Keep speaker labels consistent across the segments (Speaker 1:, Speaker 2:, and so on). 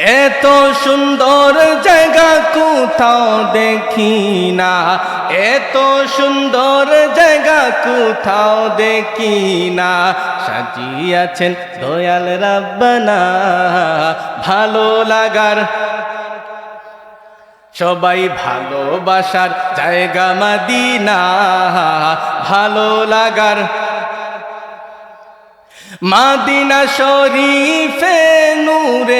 Speaker 1: এত সুন্দর জায়গা কোথাও দেখি না। এত সুন্দর জায়গা কোথাও দেখি না। সাজিয়াছেন দয়াল রাব্বানা, ভালো লাগার সবাই ভালোবাসার জায়গা মাদিনা, ভালো লাগার মাদিনা শরীফে নূরের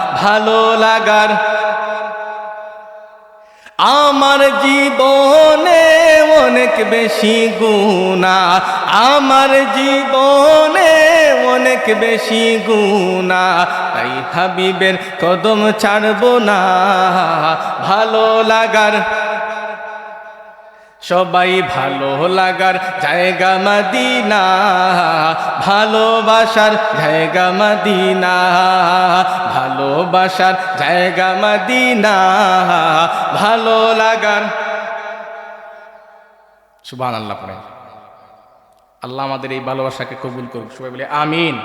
Speaker 1: ভালো লাগার। আমার জীবনে অনেক বেশি গুণা আমার জীবনে অনেক বেশি গুণা তাই হাবিবের কদম ছাড়ব না। ভালো লাগার। সবাই ভালো লাগার জায়গা মদিনা। ভালোবাসার জায়গা মদিনা। ভালোবাসার জায়গা মাদিনা, ভালো লাগান সুবহান আল্লাহ পড়ে আল্লাহ আমাদের এই ভালোবাসাকে কবুল করুক। সবাই বলে, আমিন।